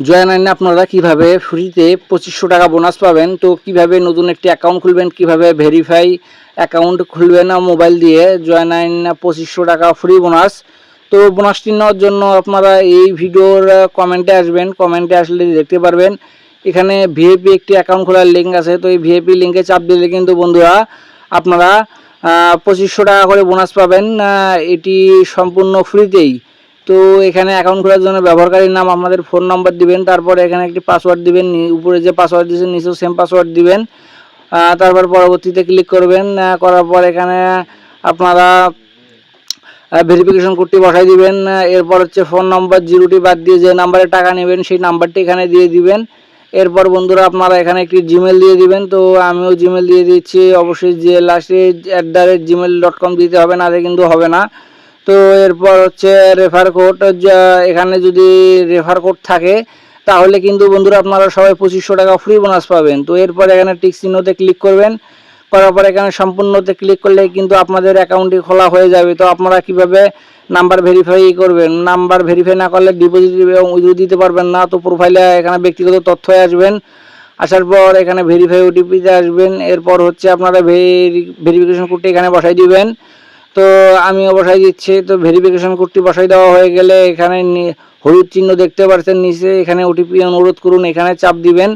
জয়া নাইনে আপনারা কীভাবে ফ্রিতে পঁচিশশো টাকা বোনাস পাবেন? তো কীভাবে নতুন একটি অ্যাকাউন্ট খুলবেন? কীভাবে ভেরিফাই অ্যাকাউন্ট খুলবেন মোবাইল দিয়ে? জয়া নাইন পঁচিশশো টাকা ফ্রি বোনাস তো বোনাসটি নেওয়ার জন্য আপনারা এই ভিডিওর কমেন্টে আসবেন। কমেন্টে আসলে দেখতে পারবেন। এখানে ভিএপি একটি অ্যাকাউন্ট খোলার লিঙ্ক আছে। তো এই ভিএপি লিঙ্কে চাপ দিলে কিন্তু বন্ধুরা আপনারা পঁচিশশো টাকা করে বোনাস পাবেন। এটি সম্পূর্ণ ফ্রিতেই তো এখানে অ্যাকাউন্ট খোলার জন্য ব্যবহারকারীর নাম আপনাদের ফোন নাম্বার দিবেন, তারপরে এখানে একটি পাসওয়ার্ড দিবেন উপরে যে পাসওয়ার্ড দিয়েছেন নিচেও সেম পাসওয়ার্ড দিবেন। তারপর পরবর্তীতে ক্লিক করবেন করার পর এখানে আপনারা ভেরিফিকেশন কোডটি বসাই দিবেন এরপর হচ্ছে ফোন নম্বর জিরোটি বাদ দিয়ে যে নাম্বারে টাকা নেবেন, সেই নাম্বারটি এখানে দিয়ে দিবেন। এরপর বন্ধুরা, আপনারা এখানে একটি জিমেল দিয়ে দিবেন, তো আমিও জিমেল দিয়ে দিচ্ছি। অবশ্যই যে লাস্টে at the rate gmail dot com দিতে হবে না কিন্তু হবে না। তো এরপর হচ্ছে রেফার কোড এখানে যদি রেফার কোড থাকে, তাহলে কিন্তু বন্ধুরা আপনারা সবাই পঁচিশশো টাকা ফ্রি বোনাস পাবেন। তো এরপর এখানে টিক চিহ্নতে ক্লিক করবেন। করার পর এখানে সম্পূর্ণতে ক্লিক করলে কিন্তু আপনাদের অ্যাকাউন্টটি খোলা হয়ে যাবে। তো আপনারা কীভাবে নাম্বার ভেরিফাই করবেন? নাম্বার ভেরিফাই না করলে ডিপোজিট এবং উইথড্র দিতে পারবেন না। তো প্রোফাইলে এখানে ব্যক্তিগত তথ্য আসবেন। আসার পর এখানে ভেরিফাই ওটিপিতে আসবেন। এরপর হচ্ছে আপনারা ভেরি ভেরিফিকেশন কোডটি এখানে বসাই দিবেন। তো আমি বসাই দিচ্ছি, তো ভেরিফিকেশন কোডটি বসাই দেওয়া হয়ে গেলে এখানে হলুদ চিহ্ন দেখতে পাচ্ছেন নিচে, এখানে ওটিপি অনুরোধ করুন, এখানে চাপ দিবেন।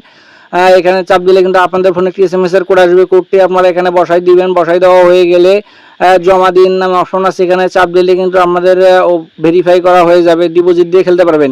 এখানে চাপ দিলে কিন্তু আপনাদের ফোনে একটি এস এম এস এর কোড আসবে কোডটি আপনারা এখানে বসাই দিবেন, বসাই দেওয়া হয়ে গেলে জমা দিন নামে অপশন আছে, এখানে চাপ দিলে কিন্তু আমাদের ভেরিফাই করা হয়ে যাবে ডিপোজিট দিয়ে খেলতে পারবেন।